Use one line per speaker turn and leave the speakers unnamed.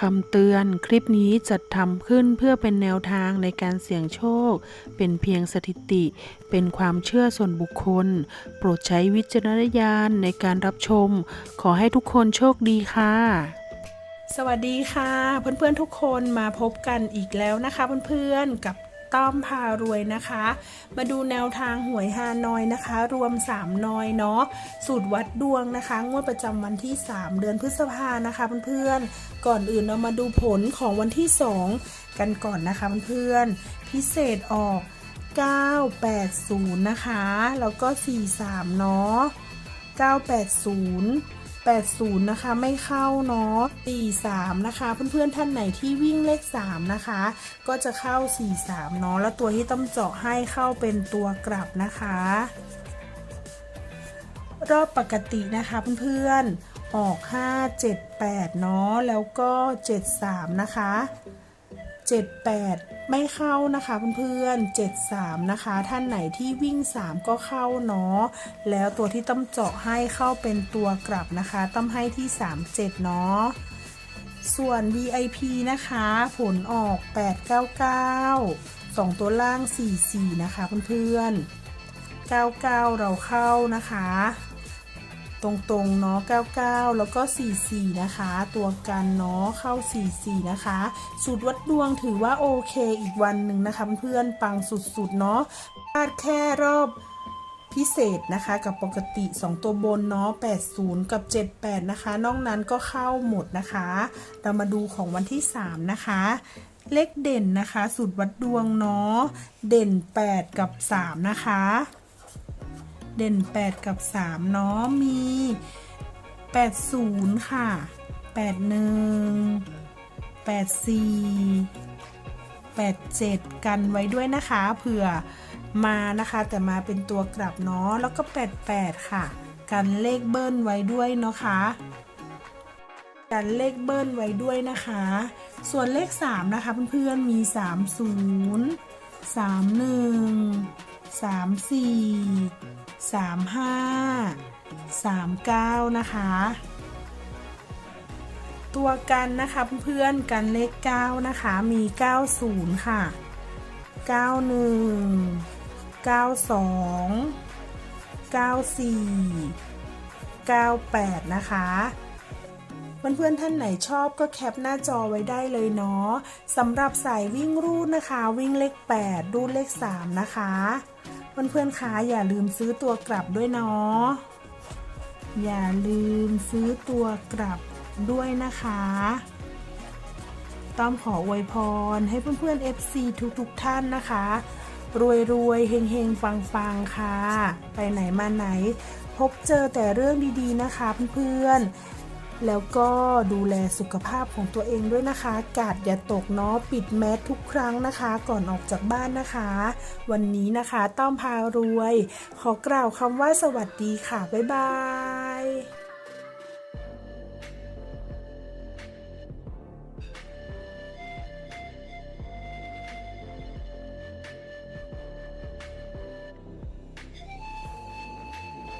คำเตือนคลิปนี้จัดทำขึ้นเพื่อเป็นแนวทางในการเสี่ยงโชค เป็นเพียงสถิติ เป็นความเชื่อส่วนบุคคล โปรดใช้วิจารณญาณในการรับชม ขอให้ทุกคนโชคดีค่ะ สวัสดีค่ะ เพื่อนๆทุกคนมาพบกันอีกแล้วนะคะเพื่อนๆกับ ต้อมพารวยนะคะ มาดูแนวทางหวยฮานอยนะคะ รวม 3 นอยเนาะสูตรวัดดวงนะคะ งวดประจำวันที่ 3 เดือนพฤษภานะคะเพื่อนๆก่อนอื่นเรามาดูผลของวันที่ 2 กันก่อนนะคะเพื่อนๆพิเศษออก 980 นะคะ แล้วก็ 43 เนาะ980 80 นะคะ ไม่เข้าเนาะ43 นะคะ เพื่อนๆท่านไหนที่วิ่งเลข 3 นะคะ ก็จะเข้า 43 เนาะแล้วตัวที่ต้องเจาะให้เข้าเป็นตัวกลับนะคะ รอบปกตินะคะเพื่อนๆออก 5 7 8 เนาะแล้วก็ 73 นะคะ 78 ไม่เข้านะคะเพื่อนๆ73 นะคะ ท่านไหนที่วิ่ง 3 ก็เข้าเนาะแล้วตัวที่ต้องเจาะให้เข้าเป็นตัวกลับนะคะต้องให้ที่ 37 เนาะส่วน VIP นะคะ ผลออก 899 2 ตัวล่าง 44 นะคะเพื่อนๆ99 เราเข้านะคะ ตรงๆเนาะ99 แล้วก็ 44 นะคะ ตัวกันเนาะเข้า 44 นะคะ สูตรวัดดวงถือว่าโอเคอีกวันหนึ่งนะคะเพื่อนปังสุดๆเนาะพลาดแค่รอบพิเศษนะคะกับปกติ 2 ตัวบนเนาะ80 กับ 78 นะคะ นอกนั้นก็เข้าหมดนะคะ เรามาดูของวันที่ 3 นะคะเลขเด่นนะคะ สูตรวัดดวงเนาะเด่น 8 กับ 3 นะคะ เด่น 8 กับ 3 เนาะ มี 80 ค่ะ 81 84 87 กันไว้ด้วยนะคะเผื่อมานะคะแต่มาเป็นตัวกลับเนาะแล้วก็ 88 ค่ะ กันเลขเบิ้ลไว้ด้วยเนาะคะกันเลขเบิ้ลไว้ด้วยนะคะ ส่วนเลข 3 นะคะเพื่อนๆมี 30 31 34 35 39 นะคะ ตัวกันนะคะเพื่อนๆกันเลข 9 นะคะ มี 90 ค่ะ 91 92 94 98 นะคะเพื่อนๆท่านไหนชอบก็แคปหน้าจอไว้ได้เลยเนาะสำหรับสายวิ่งรูดนะคะ วิ่งเลข 8 รูดเลข 3 นะคะ เพื่อนๆคะอย่าลืมซื้อตัวกลับด้วยเนาะอย่าลืมซื้อตัวกลับด้วยนะคะ ต้อมขออวยพรให้เพื่อนๆ FC ทุกๆท่านนะคะ รวยรวยๆเฮงเฮงฟังฟังๆค่ะ ไปไหนมาไหน พบเจอแต่เรื่องดีๆนะคะเพื่อนๆ แล้วก็ดูแลสุขภาพของตัวเองด้วยนะคะ กาดอย่าตกเนาะปิดแมสทุกครั้งนะคะ ก่อนออกจากบ้านนะคะ วันนี้นะคะต้อมพารวย ขอกล่าวคำว่าสวัสดีค่ะ บ๊ายบาย